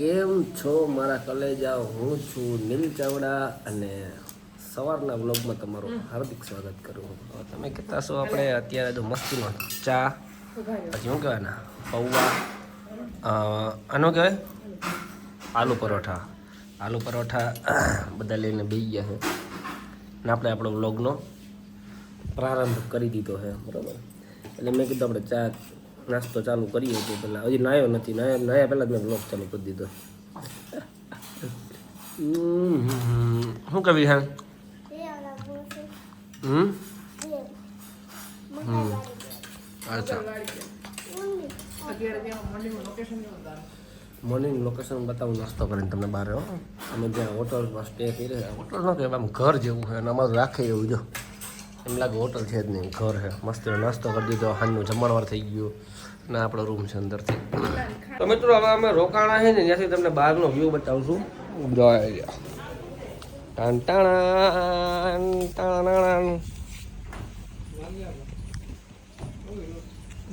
કેમ છો મારા કલેજા? હું છું નીલ ચાવડા અને સવારના વ્લોગમાં તમારું હાર્દિક સ્વાગત કરું છું. તમે કહેતા છો આપણે અત્યારે તો મસ્તીનો ચા પછી શું કહેવાય ને પૌવા આનો કહેવાય? આલુ પરોઠા. આલુ પરોઠા બધા લઈને બેસી ગયા છે. ને આપણે આપણો વ્લોગનો પ્રારંભ કરી દીધો છે બરાબર? એટલે મેં કીધું આપણે ચા નાસ્તો ચાલુ કરીએ તો પહેલાં. હજી નાયો નથી. નાયા નાયા પહેલાં જ મેં વ્લોગ ચાલુ કરી દીધો. શું કહેવી હા હમ? અચ્છા. મોર્નિંગ લોકેશન બતાવું નાસ્તો કરીને તમને બહાર હો. અમે જ્યાં હોટલમાં સ્ટે કરી હોટલ ન કહેવાય આમ ઘર જેવું છે. અને અમારું રાખે એવું જો. એમ લાગે હોટલ છે જ નહીં. ઘર છે. મસ્ત નાસ્તો કરી દીધો. સાંજનું જમણવાર થઈ ગયું. અને આપણો રૂમ છે અંદરથી. તો મિત્રો હવે અમે રોકાણા છે ને ત્યાંથી તમને બહારનો વ્યૂ બતાવું છું.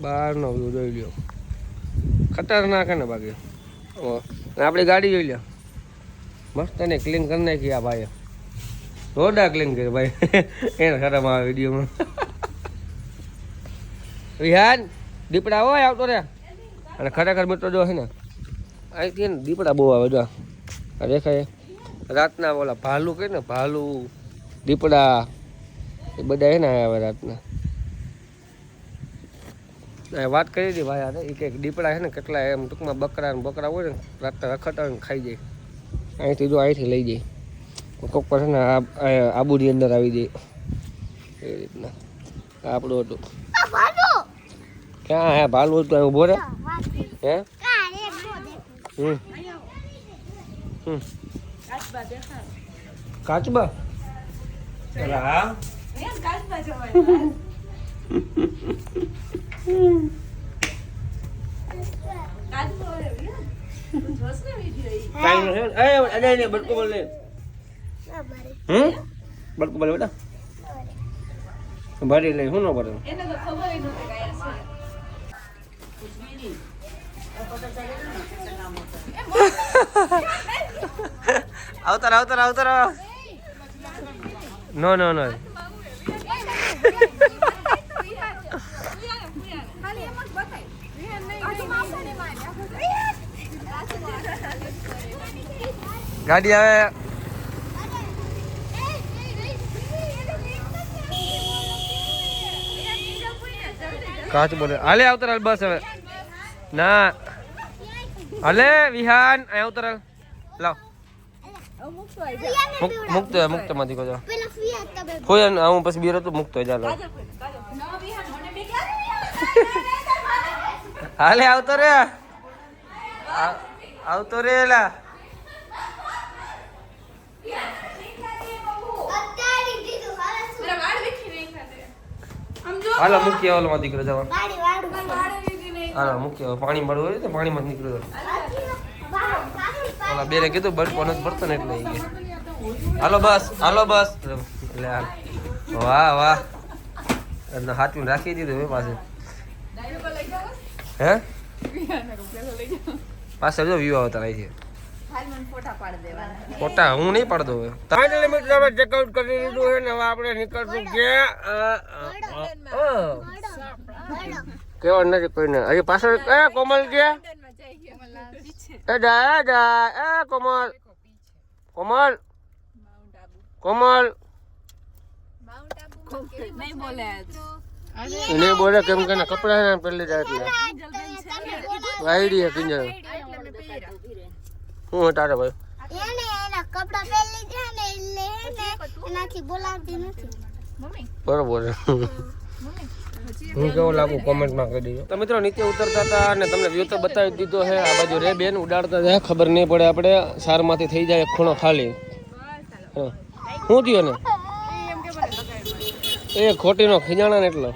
બહારનો વ્યૂ જોઈ લ્યો. ખતરનાક ને બાકી. ઓ, આપણી ગાડી જોઈ લ્યો. મસ્ત એને ક્લીન કરી નાખી આ ભાઈ રોડા ક્લીન કરી ભાઈ. એને ખરામાં આ વિડીયોમાં. વિહાન દીપડા હોય આવતો રે. અને ખરેખર મિત્રો જો છે ને, અહીંથી ને દીપડા બહુ આવે જો. દેખાય. રાતના ઓલા ભાલુ કે ને, ભાલુ, દીપડા, એ બધા છે ને આવે રાતના. વાત કરી હતી ભાઈ અરે એ એક દીપડા છે ને કેટલા એમ ટૂંકમાં બકરા ને બકરા હોય ને, રાતના રખડતા ને ખાઈ જાય. અહીંથી જો અહીંથી લઈ જાય. કોક પર છે ને આબુની અંદર આવી જાય. એ રીતના. આપણું હતું. ક્યાં હે? ભાલુ અહીં ઊભો રે? હે? હમ. હમ. કાચબા? અરે હા? કાંઈ નથી એ અડે ને બટકો બોલ લે હમ? બટકો બોલ બેટા. ભરી. લઈ શું ન ભરે? આવતાર આવતાર આવતાર નો નો નો. ગાડી આવે. કાચ બોલે. હાલે આવતાર બસ હવે. ના. હાલે વિહાન અહીં આવતાર હાલ લાવ મુક્ત મુક્ત મુક્તમાંથી કહો કોઈ હું પછી બીરો તો મુક્ત ચાલો હાલે આવતો રે આવતો રે એલા હાલો મૂકી ઓલમાં દીકરો જવા હાલો મૂકી પાણી મળવું હોય તો પાણીમાં જ નીકળ્યો ઓલા બેને કીધું બટકો નથી ભરતો ને એટલે હાલો બસ હાલો બસ. એટલે હાલ વાહ વાહ. એટલે હાથમાં રાખી દીધું એ પાસે હે? પાછળ જો વ્યૂ આવતા રહી છે ફોટા હું નહીં પાડતો હવે. ફાઇનલી મિત્રો આપણે ચેકઆઉટ કરી લીધું છે ને હવે આપણે નીકળશું કે કેવા નથી કોઈને. હજી પાછળ એ કોમલ કે એ જા એ જા એ કોમલ. કોમલ? કોમલ? એને બોલે કેમ કે એના કપડા ને પહેલી જાય એટલે વાયડી હે કિંજર હું તારે ભાઈ? એને એના કપડા પહેરી લીધા ને એટલે એનાથી બોલાવતી નથી. બરોબર. હું કેવું લાગુ કોમેન્ટમાં કરી દીધો તો મિત્રો નીચે ઉતરતા હતા અને તમને વ્યૂ તો બતાવી દીધો છે. આ બાજુ રે બેન ઉડાડતા જાય, ખબર નહીં પડે આપણે. સારમાંથી થઈ જાય ખૂણો ખાલી. હા. શું થયું ને? એ ખોટીનો ખીજાણા ને એટલે.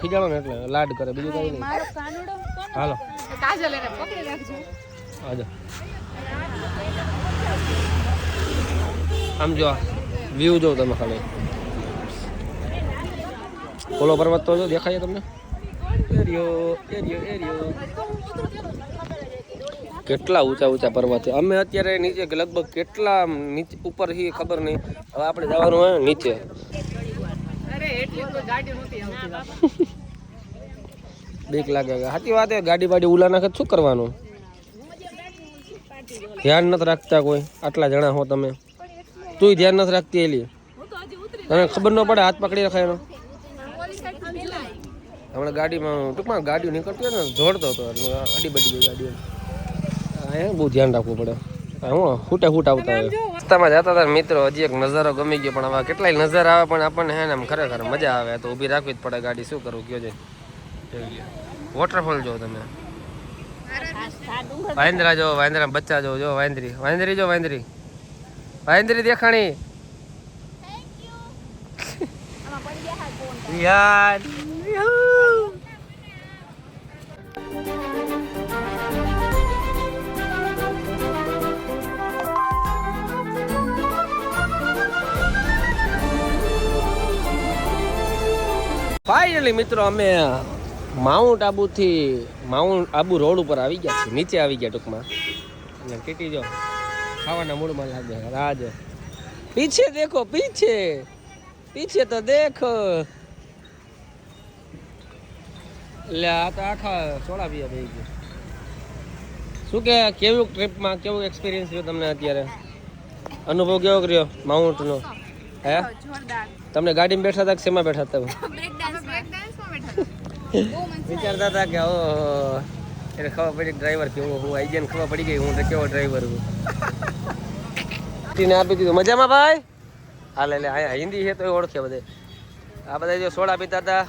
ખીજાણો ને એટલે, લાડ કરે. બીજું કઈ નહીં. હાલો. હાજો આમ જો વ્યૂ જો તમે ખાલી. ઓલો પર્વત તો જો દેખાય તમને? કેટલા ઊંચા ઊંચા પર્વત અમે અત્યારે નીચે લગભગ કેટલા નીચે ઉપર છીએ ખબર નહીં. હવે આપણે જવાનું હોય નીચે. બીક લાગે સાચી વાત ગાડી બાડી ઉલા નાખે શું કરવાનું? ધ્યાન નથી રાખતા કોઈ. આટલા જણા હો તમે. તું ધ્યાન નથી રાખતી એલી. તને ખબર ન પડે હાથ પકડી રખાય એનો? હમણાં ગાડીમાં ટૂંકમાં ગાડીઓ નીકળતી હોય ને દોડતો હતો. અડી બડી ગાડીઓ. અહીંયા બહુ ધ્યાન રાખવું પડે. હું ફૂટે ફૂટ આવતા હોય. રસ્તામાં જતા હતા મિત્રો હજી એક નજારો ગમી ગયો પણ આવા કેટલાય નજારા આવે પણ આપણને હે ને આમ ખરેખર મજા આવે. તો ઊભી રાખવી જ પડે ગાડી. શું કરવું કયો છે વોટરફોલ જો તમે. વાંદરા જો વાંદરા બચ્ચા જો જો વાંદરી. વાંદરી જો વાંદરી. વાંદરી દેખાણી. યાર. ફાઇનલી મિત્રો, અમે માઉન્ટ આબુથી માઉન્ટ આબુ રોડ ઉપર આવી ગયા છીએ. નીચે આવી ગયા ટૂંકમાં. અને ટીટી જો, ખાવાના મૂડમાં લાગે. રાજ. પીછે દેખો, પીછે. પીછે તો દેખો. એટલે આ તો આખા સોળા પીયા થઈ ગયું. શું કે, કેવું ટ્રીપમાં, કેવું એક્સપિરિયન્સ રહ્યો તમને અત્યારે? અનુભવ કેવો કર્યો માઉન્ટનો? હે? તમને ગાડીમાં બેઠા હતા કે શેમાં બેઠા હતા વિચારતા હતા કે ઓ એને ખબર પડી ડ્રાઈવર કેવો હું આઈ ગયા ખબર પડી ગઈ હું કેવો ડ્રાઈવર હું. આપી દીધું. મજામાં ભાઈ? હાલે એટલે હિન્દી છે તો ઓળખે બધે. આ બધા જો સોડા પીતા હતા.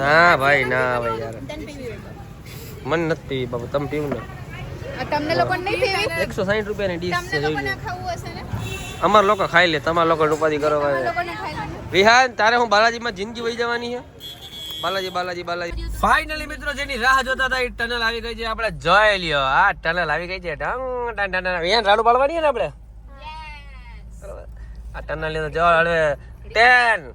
ના ભાઈ ના ભાઈ યાર. મન નથી પીવી તમે પીવું ને. તમને લોકો નહીં પીવી? 160 રૂપિયા ની ડીશ છે જોઈ અમાર લોકો ખાઈ લે તમાર લોકો ઉપાધિ કરો વિહાન તારે હું બાલાજીમાં જિંદગી વહી જવાની છે બાલાજી બાલાજી બાલાજી. ફાઇનલી મિત્રો જેની રાહ જોતા હતા એ ટનલ આવી ગઈ છે આપણે જોઈ લ્યો. આ ટનલ આવી ગઈ છે. ઢંગ ઢંગ ઢંગ વિહાન રાડું પાડવાની છે ને આપણે? આ ટનલની અંદર જવા હળવે 10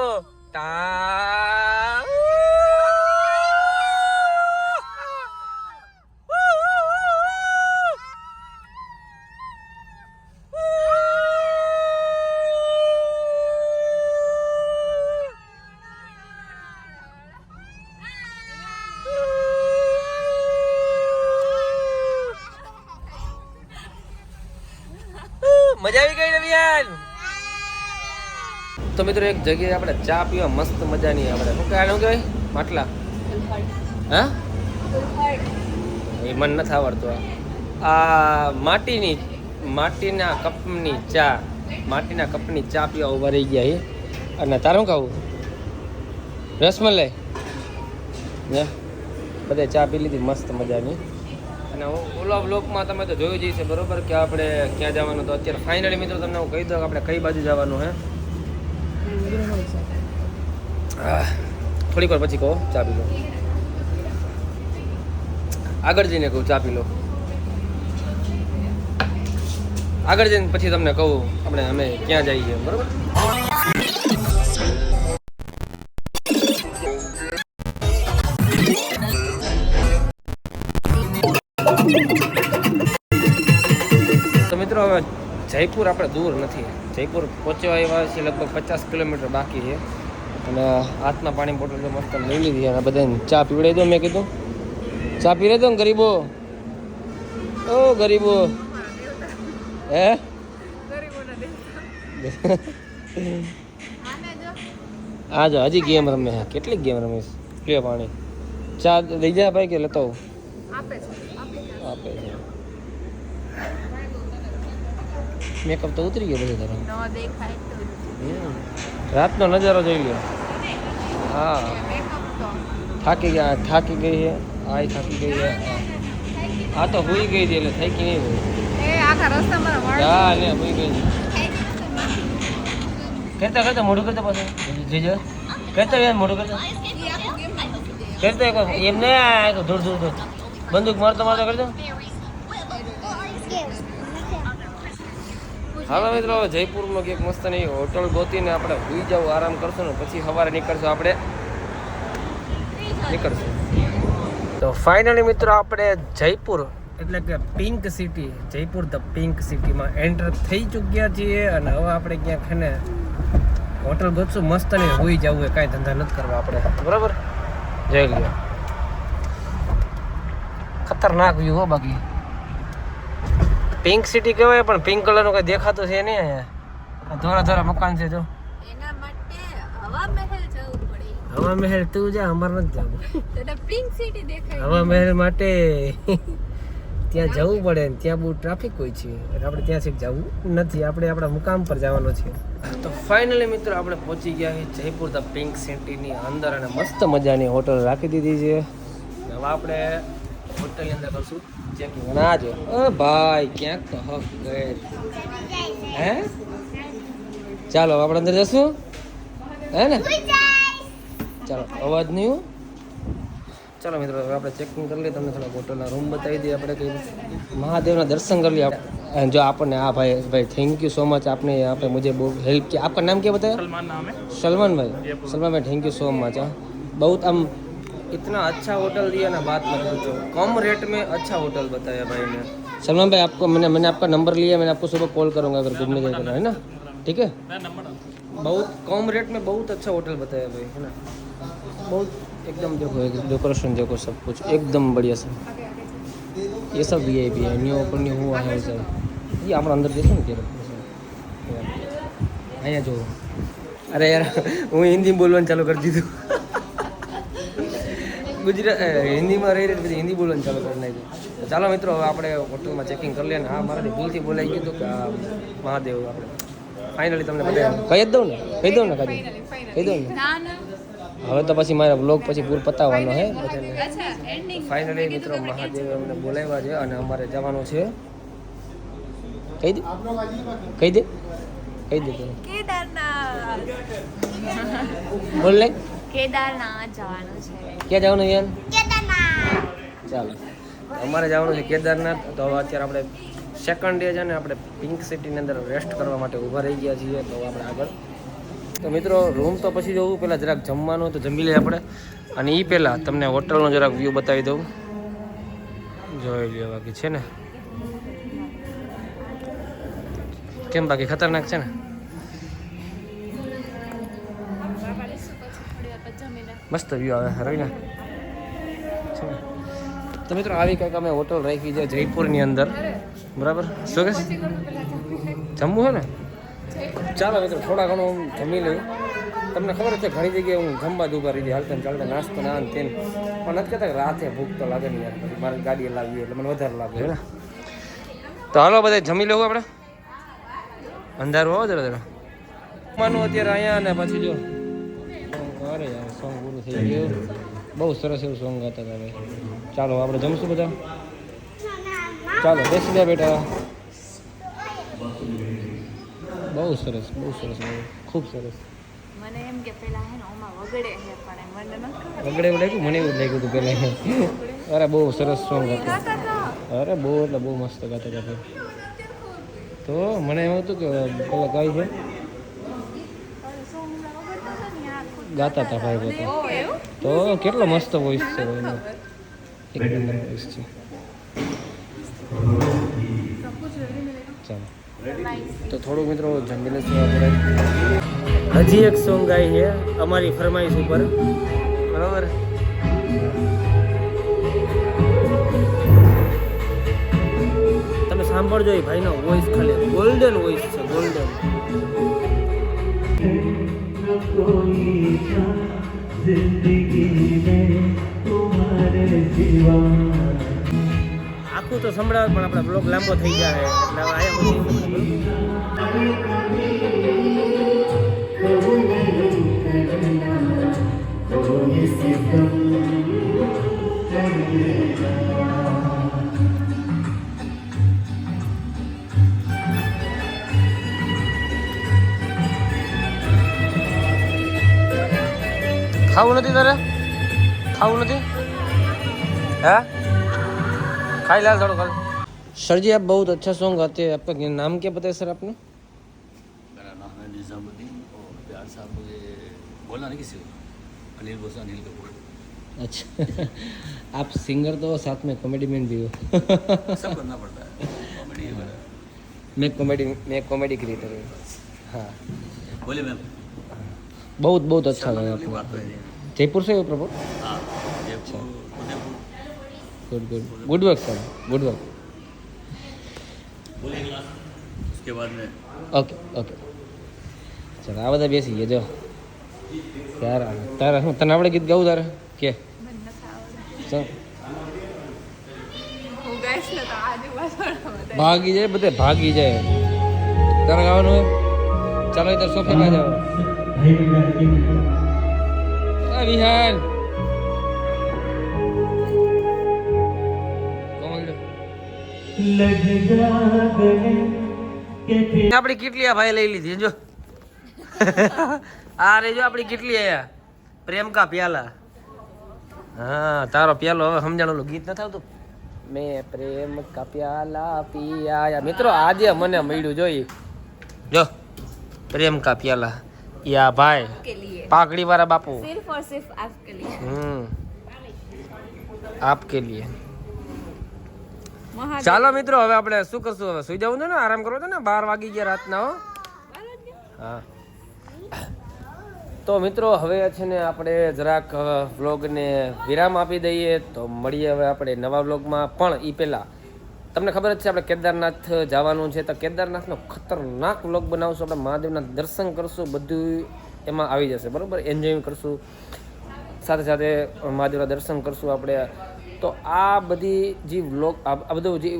તો મિત્રો એક જગ્યાએ આપણે ચા પીવા મસ્ત મજાની આપણે શું કહેવાનું કહેવાય? માટલા. હા? એ મન નથી આવડતું આ. માટીની માટીના કપની ચા માટીના કપની ચા પીવા ઊભા રહી ગયા છે અને તારું ખાવું? રસમલાઈ. ને બધે ચા પી લીધી મસ્ત મજાની. અને ઓલા બ્લોકમાં તમે તો જોયું જ છે બરોબર? કે આપણે ક્યાં જવાનું તો અત્યારે ફાઇનલી મિત્રો તમને હું કહી દઉં કે આપણે કઈ બાજુ જવાનું હે? થોડીક વાર પછી કહો, ચા પી લો. આગળ જઈને કહું, ચા પી લો. આગળ જઈને પછી તમને કહું, આપણે અમે ક્યાં જઈએ બરાબર? તો મિત્રો, હવે જયપુર આપણે દૂર નથી. જયપુર પહોંચવા આવ્યા છે લગભગ પચાસ કિલોમીટર બાકી છે. અને હાથમાં પાણી બોટલ તો મસ્ત લઈ લીધી અને બધાને ચા પીવડાવી દો મેં કીધું. ચા પી દો ને ગરીબો. ઓ ગરીબો. હે? આ જો હજી ગેમ રમે હા કેટલી ગેમ રમીશ પીવા પાણી. ચા લઈ જાય ભાઈ કે લેતો? આપે છે આપે છે મેકઅપ તો ઉતરી ગયો બધો તારો. ન દેખાય તો. હમ. રાતનો નજારો જોઈ લ્યો. હા. મેકઅપ તો. થાકી ગયા થાકી ગઈ છે આ થાકી ગઈ છે આ તો હુઈ ગઈ હતી એટલે થાકી નહીં હોય. એ આખા રસ્તામાં વળ હા લે હુઈ ગઈ છે. કહેતા કહેતા મોઢું કરતા પાછું. જીજો કહેતા યાર મોઢું કરતા. કહેતા એક વાર. એમ ને ધૂળ ધૂળ ધૂળ. બંદૂક મારતો મારતો કરતો હાલો મિત્રો જયપુરમાં કંઈક નહીં હોટલ ગોતીને આપણે ભૂઈ જાવ આરામ કરશું ને પછી સવારે નીકળશું આપણે. નીકળશું. તો ફાઇનલી મિત્રો આપણે જયપુર, એટલે કે pink city Jaipur the pink સિટીમાં એન્ટર થઈ ચૂક્યા છીએ અને હવે આપણે ક્યાંક ને હોટલ ગોતશું નહીં હોઈ જવું એ કાંઈ ધંધા નથી કરવા આપણે. બરાબર? જય ગયા ખતરનાક વ્યૂ હો બાકી. પિંક સિટી કહેવાય પણ પિંક કલરનું કઈ દેખાતું છે નહીં અહીંયા. ધોરા ધોરા મકાન છે જો. એના માટે હવા મહેલ જવું પડે. હવા મહેલ તું જા અમારે નથી જવું. તો પિંક સિટી દેખાય. હવા મહેલ માટે ત્યાં જવું પડે ને ત્યાં બહુ ટ્રાફિક હોય છે. એટલે આપણે ત્યાં સુધી જવું નથી આપણે આપણા મુકામ પર જવાનો છે. તો ફાઇનલી મિત્રો આપણે પહોંચી ગયા છીએ જયપુર ધ પિંક સિટીની અંદર અને મસ્ત મજાની હોટલ રાખી દીધી છે. હવે આપણે હોટલની અંદર કરશું ચેકિંગ ના જો અ ભાઈ ક્યાંક તો હક ગયે હે ચાલો આપણે અંદર જશું હે ને ચાલો અવાજ નહીં હો ચાલો મિત્રો હવે આપણે ચેકિંગ કરી લઈએ તમને થોડા હોટલના રૂમ બતાવી દઈએ આપણે કંઈ મહાદેવના દર્શન કરી લઈએ આપણે અને જો આપણને આ ભાઈ ભાઈ થેન્ક યુ સો મચ आपने यहाँ पे मुझे बहुत हेल्प किया आपका नाम क्या बताया सलमान नाम है सलमान भाई सलमान भाई थैंक यू सो मच हाँ बहुत हम इतना अच्छा होटल दिया ना बात मत पूछो कम रेट में अच्छा होटल बताया भाई ने सलमान भाई आपको मैंने मैंने आपका नंबर लिया मैंने आपको सुबह कॉल करूंगा अगर घूमने जाएगा है ना ठीक है बहुत कम रेट में बहुत अच्छा होटल बताया भाई है ना बहुत एकदम देखो डेकोरेशन देखो सब कुछ एकदम बढ़िया से ये सब वी आई पी है न्यू ओपन न्यू हुआ है सब ये આપણે અંદર જઈશું ને ત્યારે અહીંયા જો અરે યાર હું હિન્દી બોલવાનું ચાલુ કરી દીધું ગુજરાત હિન્દીમાં રહી રહી પછી હિન્દી બોલવાનું ચાલુ કરી નાખ્યું. ચાલો મિત્રો હવે આપણે હોટલમાં ચેકિંગ કરી લઈએ હા મારાથી ભૂલથી બોલાઈ ગયું હતું કે મહાદેવ આપણે. ફાઇનલી તમને બધા કહી જ દઉં ને? કહી દઉં ને કાજુ કહી દઉં ને? હવે તો પછી મારા બ્લોગ પછી પૂર પતાવવાનો હે. ફાઇનલી મિત્રો મહાદેવ અમને બોલાવ્યા છે અને અમારે જવાનું છે. કહી દે. કહી દે. કહી દે તું. કેદારનાથ. બોલ લે કેદારનાથ જવાનું છે. ક્યાં જવાનું યાર? ચાલો. અમારે જવાનું છે કેદારનાથ. તો હવે અત્યારે આપણે સેકન્ડ ડે છે ને આપણે પિંક સિટીની અંદર રેસ્ટ કરવા માટે ઊભા રહી ગયા છીએ. તો આપણે આગળ. તો મિત્રો રૂમ તો પછી જવું. પહેલાં જરાક જમવાનું તો જમી લઈએ આપણે. અને એ પહેલાં તમને હોટલનો જરાક વ્યૂ બતાવી દઉં. જોઈ લ્યો બાકી છે ને. કેમ બાકી? ખતરનાક છે ને? મસ્ત વ્યૂ આવે રવિના તો મિત્રો આવી કંઈક અમે હોટલ રાખી છે જયપુરની અંદર. બરાબર? શું કે જમવું છે ને? ચાલો મિત્રો થોડા ઘણો હું જમી લઉં તમને ખબર છે ઘણી જગ્યાએ હું જમવા જ ઊભા રહી હાલતા ચાલતા નાસ્તો ના ને તેમ. પણ નથી કહેતા રાતે ભૂખ તો લાગે નહીં યાર. મારે ગાડીએ લાગવી એટલે મને વધારે લાગે. ને? તો હાલો બધા જમી લેવું આપણે? અંધારું આવો જરા જરા. જમવાનું અત્યારે અહીંયા ને પછી જો. પૂરું થઈ ગયું. બહુ સરસ એવું સોંગ ગાતા હતા ભાઈ. ચાલો આપણે જમશું બધા? ચાલો બેસી જા બેટા. બહુ સરસ બહુ સરસ ખૂબ સરસ. મને એમ કે પેલા હે ને ઓમાં વગડે છે પણ મને ન વગડે એવું લાગ્યું? મને એવું લાગ્યું હતું પહેલાં અરે બહુ સરસ સોંગ હતું અરે બહુ એટલે બહુ મસ્ત ગાતા હતા તો મને એમ હતું કે પેલા ગાય છે. ગાતા હતા ભાઈ બધા. તો કેટલો મસ્ત વોઇસ છે એનો. એક નંબર વોઇસ છે. ચાલો. તો થોડું મિત્રો જમી આપણે હજી એક સોંગ ગાય છે, અમારી ફરમાઈશ ઉપર. બરાબર? તમે સાંભળજો એ ભાઈનો વોઇસ ખાલી. ગોલ્ડન વોઇસ છે ગોલ્ડન આખું તો સંભળાવે પણ આપણા બ્લોગ લાંબો થઈ જાય એટલે આયા પછી ખાવું નથી તારે ખાવું નથી है खाई लाल थोड़ा खाली सर जी आप बहुत अच्छा सॉन्ग गाते हैं आपका नाम क्या पता है सर आपने नाम है निज़ामुद्दीन और प्यार साहब मुझे बोलना नहीं किसी को अनिल बोसा अनिल कपूर अच्छा आप सिंगर तो साथ में कॉमेडी मैन भी हो सब करना पड़ता है कॉमेडी वगैरह मैं कॉमेडी मैं कॉमेडी क्रिएटर हूँ हाँ बोले मैम बहुत बहुत अच्छा शर्मा लगा वाली बात आपको જયપુર છે પ્રભુ? Good good good work sir good work okay okay ચાલો આ બધા બેસી ગયા જો. ત્યારે તારે શું તને આપણે ગીત ગાવું તારે? કે? ચાલ. ભાગી જાય બધે ભાગી જાય. તારે ગાવાનું ચાલો તો સોફે ના જાવ વિહાન. આપણી કેટલી આ ભાઈ લઈ લીધી જો. આ રે જો આપણી કેટલી આયા પ્રેમ કા પ્યાલા. હા તારો પ્યાલો હવે સમજાણું ઓલું ગીત નથી આવતું? મેં પ્રેમ કા પ્યાલા પિયા મિત્રો આજે મને મળ્યું જોઈ જો પ્રેમ કા પ્યાલા. યા ભાઈ के लिए પાઘડી વાળા બાપુ सिर्फ और सिर्फ आपके लिए હમ આપકે लिए महादेव ચાલો મિત્રો હવે આપણે શું કરશું હવે સુઈ જવું છે ને આરામ કરવો છે ને બાર વાગી ગયા રાતના હો હા તો મિત્રો હવે છે ને આપણે જરાક વ્લોગને વિરામ આપી દઈએ તો મળીએ હવે આપણે નવા વ્લોગમાં પણ એ પહેલાં તમને ખબર જ છે, આપણે કેદારનાથ જવાનું છે. તો કેદારનાથનો ખતરનાક વ્લોગ બનાવશું. આપણે મહાદેવના દર્શન કરશું. બધું એમાં આવી જશે. બરાબર? એન્જોય કરશું. સાથે સાથે મહાદેવના દર્શન કરશું આપણે. તો આ બધી જે વ્લોગ આ બધું જે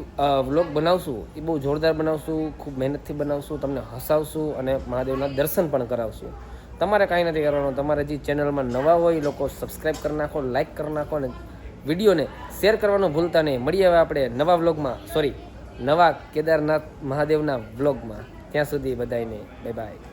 વ્લોગ બનાવશું, એ બહુ જોરદાર બનાવશું. ખૂબ મહેનતથી બનાવશું. તમને હસાવશું અને મહાદેવના દર્શન પણ કરાવશું. તમારે કાંઈ નથી કરવાનું. તમારે જે ચેનલમાં નવા હોય એ લોકો સબસ્ક્રાઈબ કરી નાખો લાઈક કરી નાખો અને વિડીયોને શેર કરવાનું ભૂલતા નહીં. મળીએ હવે આપણે નવા વ્લોગમાં. સોરી નવા કેદારનાથ મહાદેવના વ્લોગમાં. ત્યાં સુધી બધાને બાય બાય